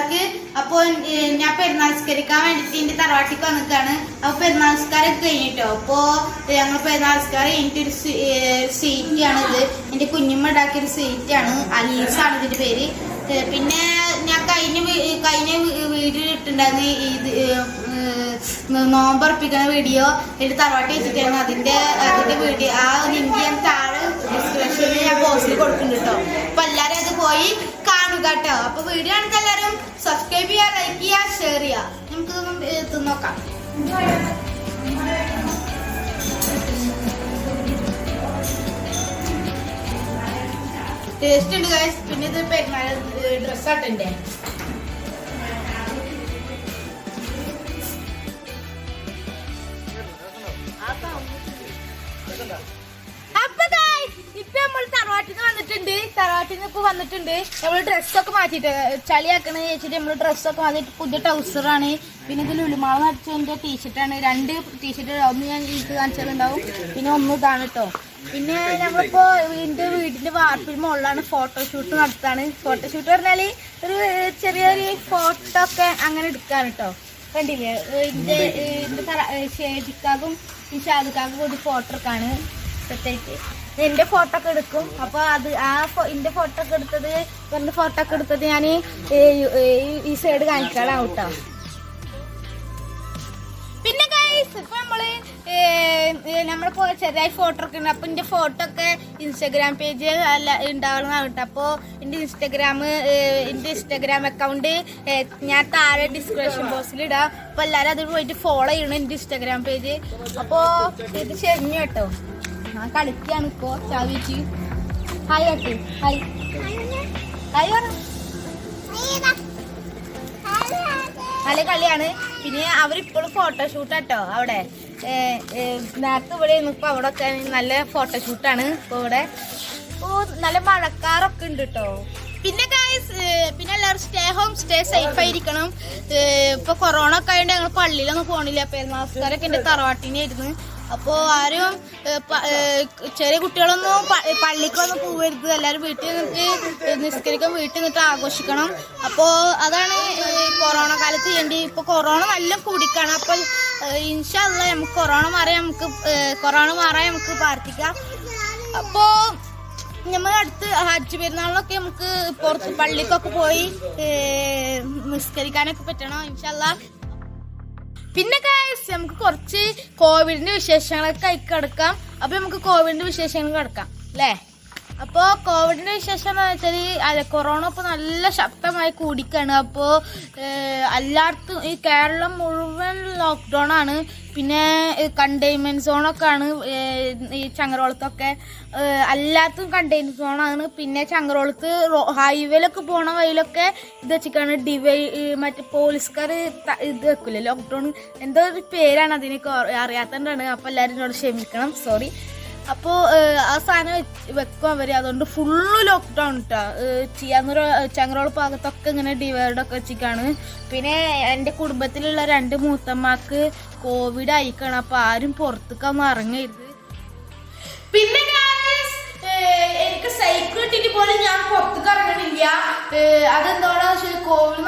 കൂട്ടുകാർക്ക് അപ്പോ ഞാൻ പെരുന്നാൾസ്കരിക്കാൻ വേണ്ടിട്ട് എന്റെ തറവാട്ടിക്ക് വന്നിക്കാണ്. അപ്പൊ പെരുന്നാൾസ്കാരൊക്കെ കഴിഞ്ഞിട്ടോ? അപ്പോ ഞങ്ങൾ പെരുന്നാൾസ്കാർ കഴിഞ്ഞിട്ട് ഒരു സ്വീറ്റ് ആണ് ഇത് എന്റെ കുഞ്ഞുമ്മ ഉണ്ടാക്കിയ ഒരു ആണ് അലീസാണ് ഇതിന്റെ പേര്. പിന്നെ ഞാൻ കഴിഞ്ഞ കഴിഞ്ഞ വീഡിയോ ഇട്ടുണ്ടായിരുന്നു ഇത് നോമ്പറപ്പിക്കുന്ന വീഡിയോ എന്റെ തറവാട്ടി വെച്ചിട്ടായിരുന്നു. അതിന്റെ അതിന്റെ വീഡിയോ ആ ലിങ്ക് ഞാൻ താഴെ ഡിസ്ക്രിപ്ഷനിൽ ഞാൻ പോസ്റ്റിൽ കൊടുക്കുന്നുണ്ട് കേട്ടോ അപ്പൊ എല്ലാരും അത് പോയി കേട്ടോ. അപ്പൊ വീഡിയോ ആണെങ്കിൽ എല്ലാരും സബ്സ്ക്രൈബ് ചെയ്യുക ലൈക്ക് ചെയ്യുക ഷെയർ ചെയ്യുക. നമുക്ക് നോക്കാം. ടേസ്റ്റ് ഉണ്ട് ഗൈസ് പിന്നെ ഇത് പെരുന്നാൾ ഡ്രസ് ആ ഇപ്പൊ നമ്മൾ തറവാട്ടിന്ന് വന്നിട്ടുണ്ട്. തറവാട്ടിന്ന് ഇപ്പൊ വന്നിട്ടുണ്ട്. നമ്മൾ ഡ്രസ്സൊക്കെ മാറ്റിട്ട് ചളിയാക്കണ ചേച്ചിട്ട് നമ്മൾ ഡ്രസ്സൊക്കെ മാറ്റിട്ട് പുതിയ ട്രൗസറാണ് പിന്നെ ഇത് ലുലുമാള നടിച്ചതിന്റെ ടീഷർട്ടാണ് രണ്ട് ടീഷർട്ട് ഒന്ന് ഞാൻ ഇത് കാണിച്ചതുണ്ടാവും. പിന്നെ ഒന്ന് ഇതാണ് കേട്ടോ പിന്നെ നമ്മളിപ്പോ എന്റെ വീടിന്റെ വാർപ്പിന് മുകളിലാണ് ഫോട്ടോഷൂട്ട് നടത്താണ്. ഫോട്ടോഷൂട്ട് പറഞ്ഞാൽ ഒരു ചെറിയൊരു ഫോട്ടോ ഒക്കെ അങ്ങനെ എടുക്കാണ് കേട്ടോ കണ്ടില്ലേ? എന്റെ എന്റെ ഷേജിക്കാകും ഈ ഷാദിക്കാകും കൂടി ഫോട്ടോ എടുക്കാണ്. സെറ്റായിട്ട്. എന്റെ ഫോട്ടോ ഒക്കെ എടുക്കും. അപ്പൊ അത് ആ എന്റെ ഫോട്ടോ ഒക്കെ എടുത്തത് എന്റെ ഫോട്ടോ ഒക്കെ എടുത്തത് ഞാൻ ഈ സൈഡ് കാണിക്കാനാവും കേട്ടോ പിന്നെ ഇപ്പൊ നമ്മൾ നമ്മളിപ്പോ ചെറിയ ഫോട്ടോ ഒക്കെ ഉണ്ട് അപ്പൊ എന്റെ ഫോട്ടോ ഒക്കെ ഇൻസ്റ്റാഗ്രാം പേജ് അല്ല ഉണ്ടാവുന്നതാണ് കേട്ടോ അപ്പൊ എന്റെ ഇൻസ്റ്റാഗ്രാം എന്റെ ഇൻസ്റ്റാഗ്രാം അക്കൗണ്ട് ഞാൻ താഴെ ഡിസ്ക്രിപ്ഷൻ ബോക്സിൽ ഇടാം. അപ്പൊ എല്ലാരും അത് പോയിട്ട് ഫോളോ ചെയ്യണം എന്റെ ഇൻസ്റ്റാഗ്രാം പേജ് അപ്പോ ഇത് ശരിഞ്ഞു കേട്ടോ. ഞാൻ കളിക്കാണ് ഇപ്പോ. ചാവിച്ച് ഹായ് ആട്ടി ഹായ് ഹായ് നല്ല കളിയാണ്. പിന്നെ അവരിപ്പോഴും ഫോട്ടോഷൂട്ട് കേട്ടോ അവിടെ. നേരത്തെ ഇവിടെ ഇപ്പൊ അവിടെ ഒക്കെ നല്ല ഫോട്ടോഷൂട്ടാണ് ഇപ്പൊ ഇവിടെ. ഓ നല്ല മഴക്കാറൊക്കെ ഉണ്ട് കേട്ടോ പിന്നെ ഗൈസ് പിന്നെ എല്ലാവരും സ്റ്റേ ഹോം സ്റ്റേ സേഫ് ആയിരിക്കണം. ഇപ്പൊ കൊറോണ ഒക്കെ ആയതുകൊണ്ട് ഞങ്ങൾ പള്ളിയിലൊന്നും പോണില്ല. പെരുന്നാസ്കാരൊക്കെ എന്റെ തറവാട്ടിനായിരുന്നു. അപ്പോ ആരും ചെറിയ കുട്ടികളൊന്നും പള്ളിക്കൊന്നും പോവരുത്. എല്ലാവരും വീട്ടിൽ നിന്നിട്ട് നിസ്കരിക്കാൻ വീട്ടിൽ നിന്നിട്ട് ആഘോഷിക്കണം. അപ്പോ അതാണ് കൊറോണ കാലത്ത് ചെയ്യേണ്ടി. ഇപ്പൊ കൊറോണ നല്ല കൂടിക്കാണ്. അപ്പൊ ഇൻഷല്ല നമുക്ക് കൊറോണ മാറാൻ നമുക്ക് കൊറോണ മാറാൻ നമുക്ക് പ്രാർത്ഥിക്കാം. അപ്പോ നമ്മൾ അടുത്ത് ഹജ്ജ് പെരുന്നാളിനൊക്കെ നമുക്ക് പുറത്ത് പള്ളിക്കൊക്കെ പോയി നിസ്കരിക്കാനൊക്കെ പറ്റണം? ഇൻഷല്ല പിന്നെ guys, നമുക്ക് കുറച്ച് കോവിഡിന്റെ വിശേഷങ്ങളൊക്കെ ആയി കിടക്കാം അപ്പൊ നമുക്ക് കോവിഡിന്റെ വിശേഷങ്ങൾ കിടക്കാം അല്ലേ? അപ്പോ കോവിഡിന് ശേഷം വെച്ചാൽ അല്ല കൊറോണ ഇപ്പൊ നല്ല ശക്തമായി കൂടിക്കാണ്. അപ്പോ ഏഹ്, എല്ലായിടത്തും ഈ കേരളം മുഴുവൻ ലോക്ക്ഡൗൺ ആണ്. പിന്നെ കണ്ടെയ്ൻമെന്റ് സോണൊക്കെ ആണ്. ഈ ചങ്ങരോളത്തൊക്കെ ഏഹ്, എല്ലാത്തും കണ്ടെയ്ൻമെന്റ് സോണാണ് പിന്നെ ചങ്ങരോളത്ത് ഹൈവേയിലൊക്കെ പോണ വഴിയിലൊക്കെ ഇത് വെച്ചിട്ടാണ് ഡിവൈ മറ്റേ പോലീസുകാർ ഇത് വെക്കില്ല ലോക്ക്ഡൗൺ എന്തോ ഒരു പേരാണ് അതിനൊക്കെ അറിയാത്തതുകൊണ്ടാണ്. അപ്പോൾ എല്ലാവരും എന്നോട് ക്ഷമിക്കണം. സോറി അപ്പോൾ ആ സാധനം വെക്കും അവർ അതുകൊണ്ട് ഫുള്ള് ലോക്ക്ഡൗൺ ഇട്ടാ ചെയ്യാന്നൊരു ചങ്ങരോള ഭാഗത്തൊക്കെ ഇങ്ങനെ ഡിവൈഡൊക്കെ വെച്ചിട്ടാണ് പിന്നെ എന്റെ കുടുംബത്തിലുള്ള രണ്ട് മൂത്തമ്മക്ക് കോവിഡ് അയക്കണം അപ്പോൾ ആരും പുറത്തേക്കൊന്നും ഇറങ്ങരുത്. പിന്നെ എനിക്ക് സൈക്കിൾ ഇട്ടിട്ട് പോലും ഞാൻ പുറത്തേക്ക് ഇറങ്ങണില്ല. വെച്ചാൽ കോവിഡ്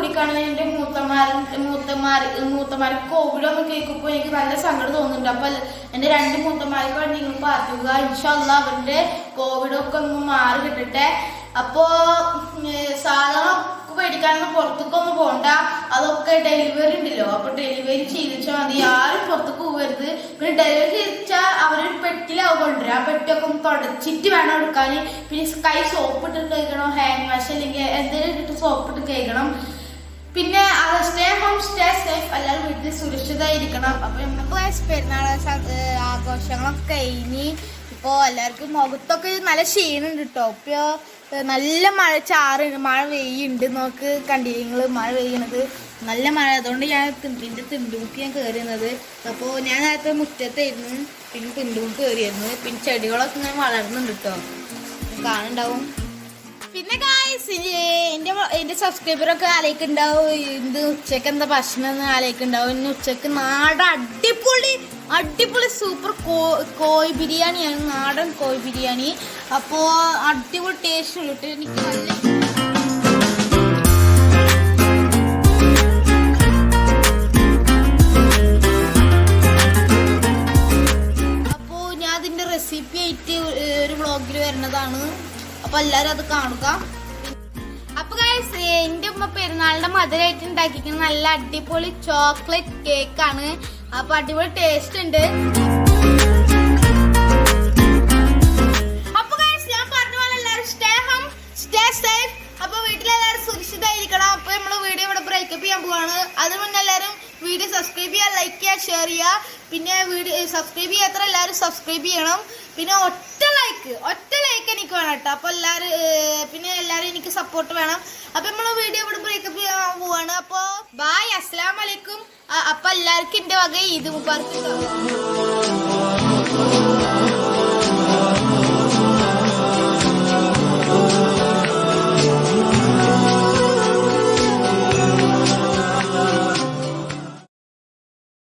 മൂത്തമാർ മൂത്തമാരും മൂത്തമാർ മൂത്തമാർക്ക് കോവിഡ് ഒന്ന് കേൾക്കുമ്പോൾ എനിക്ക് നല്ല സങ്കടം തോന്നുന്നുണ്ട്. അപ്പൊ എന്റെ രണ്ട് മൂത്തമാർക്ക് വേണ്ടി നിങ്ങൾ പ്രാർത്ഥിക്കുക. ഇൻഷല്ല അവരുടെ കോവിഡൊക്കെ ഒന്ന് മാറി കിട്ടട്ടെ. അപ്പോ സാധനം മേടിക്കാനൊന്നും പുറത്തേക്കൊന്നും പോകണ്ട അതൊക്കെ ഡെലിവറി ഉണ്ടല്ലോ. അപ്പൊ ഡെലിവറി ചെയ്തിച്ചാൽ മതി. ആരും പുറത്തേക്ക് പോകരുത്. പിന്നെ ഡെലിവറി ചെയ്തിച്ചാൽ അവരൊരു പെട്ടിലാവും കൊണ്ടുവരിക ആ പെട്ടിയൊക്കെ ഒന്ന് തുടച്ചിട്ട് വേണം എടുക്കാൻ പിന്നെ കൈ സോപ്പ് ഇട്ടിട്ട് കഴിക്കണം ഹാൻഡ് വാഷ് അല്ലെങ്കിൽ എന്തെങ്കിലും ഇട്ടിട്ട് സോപ്പ് ഇട്ട് കഴിക്കണം പിന്നെ സ്റ്റേ ഹോം സ്റ്റേ സേഫ് എല്ലാവരും വീട്ടിൽ സുരക്ഷിതമായിരിക്കണം. അപ്പം നമുക്ക് പെരുന്നാൾ ആഘോഷങ്ങളൊക്കെ കഴിഞ്ഞ് ഇപ്പോൾ എല്ലാവർക്കും മുഖത്തൊക്കെ നല്ല ക്ഷീണുണ്ട് കേട്ടോ ഇപ്പോൾ നല്ല മഴ ചാറ് മഴ പെയ്യുണ്ട് നോക്ക് കണ്ടില്ലേ നിങ്ങൾ മഴ പെയ്യണത്. നല്ല മഴ. അതുകൊണ്ട് ഞാൻ പിന്നെ തിണ്ടുമുക്ക് ഞാൻ കയറിയത് അപ്പോൾ ഞാൻ നേരത്തെ മുറ്റത്തായിരുന്നു. പിന്നെ തിണ്ടുമുക്ക് കയറിയിരുന്നു പിന്നെ ചെടികളൊക്കെ ഇങ്ങനെ വളർന്നുണ്ട് കേട്ടോ കാണുന്നുണ്ടാവും. പിന്നെ ഗായ്സ് എന്റെ സബ്സ്ക്രൈബറൊക്കെ ആലോചിക്കുണ്ടാവും ഇത് ഉച്ചയ്ക്ക് എന്താ ഭക്ഷണം? എന്ന് ആലോചിക്കുണ്ടാവും ഇന്ന് ഉച്ചയ്ക്ക് നാടൻ അടിപൊളി അടിപൊളി സൂപ്പർ കോഴി ബിരിയാണിയാണ്. നാടൻ കോഴി ബിരിയാണി. അപ്പോൾ അടിപൊളി ടേസ്റ്റ് ഉള്ളു എനിക്ക് നല്ല അപ്പോൾ ഞാൻ അതിന്റെ റെസിപ്പി ആയിട്ട് ഒരു ബ്ലോഗിൽ വരുന്നതാണ്. അപ്പോൾ എല്ലാവരും അത് കാണുക. അപ്പൊ ഗൈസ് എന്റെ ഉമ്മ പെരുന്നാളിന്റെ മധുരമായിട്ട് ഉണ്ടാക്കിക്കുന്ന നല്ല അടിപൊളി ചോക്ലേറ്റ് കേക്ക് ആണ്. അപ്പൊ അടിപൊളി ടേസ്റ്റ് ഉണ്ട്. അപ്പൊ guys, ഞാൻ പറഞ്ഞ പോലെ എല്ലാവരും സ്റ്റേ ഹോം സ്റ്റേ സേഫ് അപ്പൊ വീട്ടിലെല്ലാവരും സുരക്ഷിതായിരിക്കണം അപ്പൊ നമ്മൾ വീഡിയോ ഇവിടെ ബ്രേക്കപ്പ് ചെയ്യാൻ പോവാണ്. അതിന് മുന്നേ എല്ലാവരും വീഡിയോ സബ്സ്ക്രൈബ് ചെയ്യുക ലൈക്ക് ചെയ്യുക ഷെയർ ചെയ്യുക. പിന്നെ വീഡിയോ സബ്സ്ക്രൈബ് ചെയ്യാത്ര എല്ലാവരും സബ്സ്ക്രൈബ് ചെയ്യണം. പിന്നെ ഒറ്റ ലൈക്ക് ഒറ്റ ലൈക്ക് എനിക്ക് വേണം കേട്ടോ. അപ്പൊ എല്ലാവരും എല്ലാവരും സപ്പോർട്ട് വേണം. അപ്പൊ നമ്മളെ വീഡിയോ ഇവിടെ ബ്രേക്കപ്പ് ചെയ്യാൻ പോവാണ്. അപ്പൊ ബായ് അസ്സലാം വലൈക്കും അപ്പൊ എല്ലാവർക്കും എന്റെ വക ഈദ് മുബാർക്ക്